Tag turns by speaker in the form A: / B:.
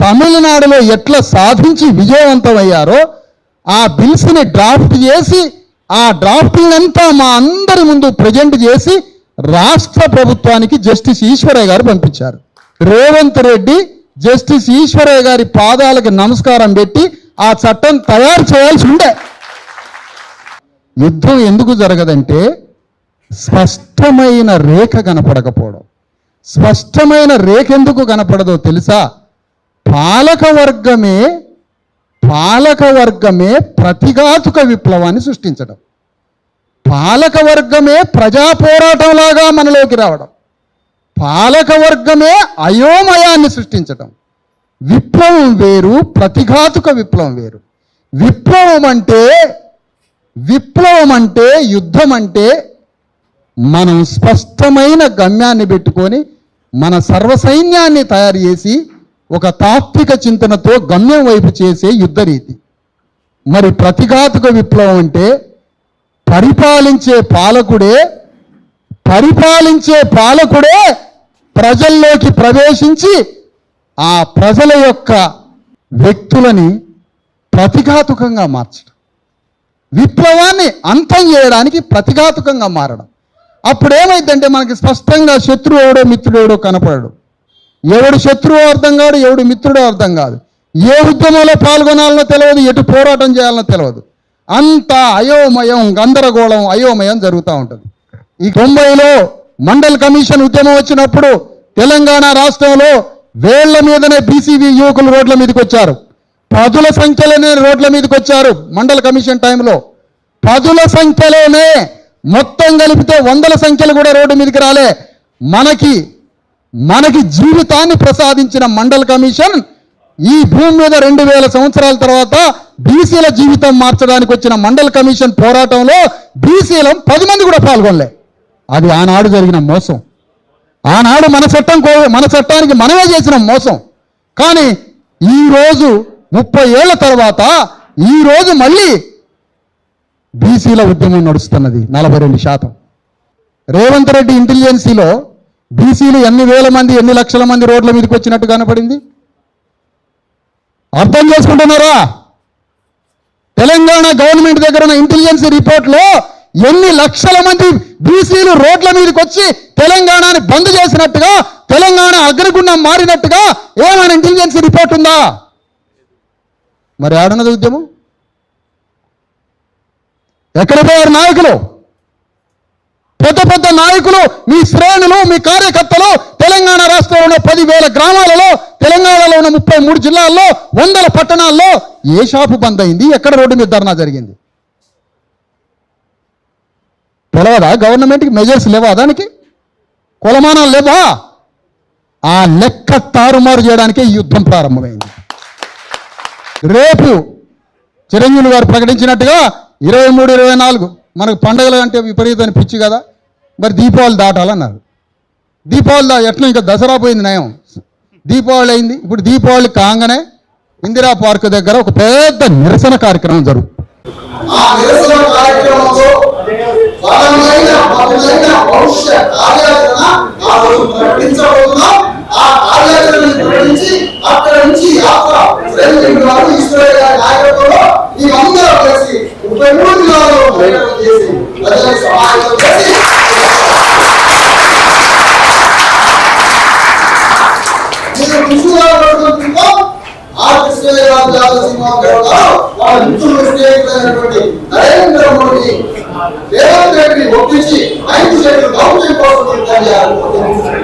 A: తమిళనాడులో ఎట్లా సాధించి విజయవంతమయ్యారో ఆ బిల్స్ని డ్రాఫ్ట్ చేసి ఆ డ్రాఫ్టింగ్ మా అందరి ముందు ప్రజెంట్ చేసి రాష్ట్ర ప్రభుత్వానికి జస్టిస్ ఈశ్వరయ్య గారు పంపించారు. రేవంత్ రెడ్డి జస్టిస్ ఈశ్వరయ్య గారి పాదాలకు నమస్కారం పెట్టి ఆ చట్టం తయారు చేయాల్సి ఉండే. యుద్ధం ఎందుకు జరగదంటే స్పష్టమైన రేఖ కనపడకపోవడం. స్పష్టమైన రేఖ ఎందుకు కనపడదో తెలుసా? పాలక వర్గమే పాలక వర్గమే ప్రతిఘాతుక విప్లవాన్ని సృష్టించడం. పాలక వర్గమే ప్రజా పోరాటంలాగా మనలోకి రావడం. పాలక వర్గమే అయోమయాన్ని సృష్టించడం. విప్లవం వేరు ప్రతిఘాతుక విప్లవం వేరు. విప్లవం అంటే విప్లవం అంటే యుద్ధం అంటే మనం స్పష్టమైన గమ్యాన్ని పెట్టుకొని మన సర్వసైన్యాన్ని తయారు చేసి ఒక తాత్విక చింతనతో గమ్యం వైపు చేసే యుద్ధ రీతి మరి ప్రతిఘాతుక విప్లవం అంటే పరిపాలించే పాలకుడే పరిపాలించే పాలకుడే ప్రజల్లోకి ప్రవేశించి ఆ ప్రజల యొక్క వ్యక్తులని ప్రతిఘాతుకంగా మార్చడం. విప్లవాన్ని అంతం చేయడానికి ప్రతిఘాతుకంగా మారడం. అప్పుడు ఏమైందంటే మనకి స్పష్టంగా శత్రువు ఎవడో మిత్రుడు ఎవడో కనపడడు. ఎవడు శత్రువు అర్థం కాడు ఎవడు మిత్రుడో అర్థం కాదు. ఏ ఉద్యమంలో పాల్గొనాలనో తెలియదు ఎటు పోరాటం చేయాలనో తెలియదు అంత అయోమయం గందరగోళం అయోమయం జరుగుతూ ఉంటుంది. ఈ తొంభైలో మండల్ కమిషన్ ఉద్యమం వచ్చినప్పుడు తెలంగాణ రాష్ట్రంలో వేళ్ళ మీదనే బీసీవీ యువకులు రోడ్ల మీదకి వచ్చారు. పదుల సంఖ్యలోనే రోడ్ల మీదకి వచ్చారు మండల కమిషన్ టైంలో. పదుల సంఖ్యలోనే మొత్తం కలిపితే వందల సంఖ్యలు కూడా రోడ్డు మీదకి రాలే. మనకి మనకి జీవితాన్ని ప్రసాదించిన మండల్ కమిషన్ ఈ భూమి మీద రెండు వేల సంవత్సరాల తర్వాత బీసీల జీవితం మార్చడానికి వచ్చిన మండల్ కమిషన్ పోరాటంలో బీసీలం పది మంది కూడా పాల్గొనలే. అది ఆనాడు జరిగిన మోసం. ఆనాడు మన చట్టం కో మన చట్టానికి మనమే చేసిన మోసం. కానీ ఈ రోజు ముప్పై ఏళ్ళ తర్వాత ఈ రోజు మళ్ళీ బీసీల ఉద్యమం నడుస్తున్నది నలభై రెండు శాతం. రేవంత్ రెడ్డి ఇంటెలిజెన్సీలో బీసీలు ఎన్ని వేల మంది ఎన్ని లక్షల మంది రోడ్ల మీదకి వచ్చినట్టు కనపడింది? అర్థం చేసుకుంటున్నారా? తెలంగాణ గవర్నమెంట్ దగ్గర ఉన్న ఇంటెలిజెన్సీ రిపోర్ట్లో ఎన్ని లక్షల మంది బీసీలు రోడ్ల మీదకి వచ్చి తెలంగాణని బంద్ చేసినట్టుగా తెలంగాణ అగ్రగుండం మారినట్టుగా ఏమైనా ఇంటెలిజెన్స్ రిపోర్ట్ ఉందా? మరి ఆడనది ఉద్యమం? ఎక్కడ పోయారు నాయకులు? పెద్ద నాయకులు మీ శ్రేణులు మీ కార్యకర్తలు తెలంగాణ రాష్ట్రంలో ఉన్న పదివేల గ్రామాలలో తెలంగాణలో ఉన్న ముప్పై మూడు జిల్లాల్లో వందల పట్టణాల్లో ఏ షాపు బంద్ అయింది? ఎక్కడ రోడ్డు మీద ధర్నా జరిగింది? తెలవదా? గవర్నమెంట్కి మెజర్స్ లేవా దానికి? కులమానాలు లేవా? ఆ లెక్క తారుమారు చేయడానికే యుద్ధం ప్రారంభమైంది. రేపు చిరంజీవి గారు ప్రకటించినట్టుగా ఇరవై మూడు ఇరవై నాలుగు మనకు పండగలు అంటే విపరీతమైన పిచ్చి కదా? మరి దీపావళి దాటాలన్నారు. దీపావళి దా ఎట్లా ఇంకా దసరా పోయింది నయం. దీపావళి అయింది. ఇప్పుడు దీపావళి కాగానే ఇందిరా పార్క్ దగ్గర ఒక పెద్ద నిరసన కార్యక్రమం జరుగుతుంది
B: ఆ నిరసన కార్యక్రమంలో బలమైన బలమైన భవిష్య కార్యాచరణ ఆ రోజు ప్రకటించబోతున్నాం ఆ కార్యాచరణను ప్రకటించి అక్కడ నుంచి యాత్ర రేవంత్ గారు ఈశ్వరయ్య గారి నాయకత్వంలో మేమందరం కలిసి ముప్పై మూడు జిల్లాల్లో పర్యటన చేసి ప్రజలకు సమాయత్తం చేసి నేను కృష్ణరావు ఆ కృష్ణయ్య గారు జాతర సింహాలు గారు వాళ్ళ మిత్రులు నరేంద్ర మోడీ రేవంత్ రెడ్డిని ఒప్పించి ఐదు సీట్లు దౌత్యం కోసం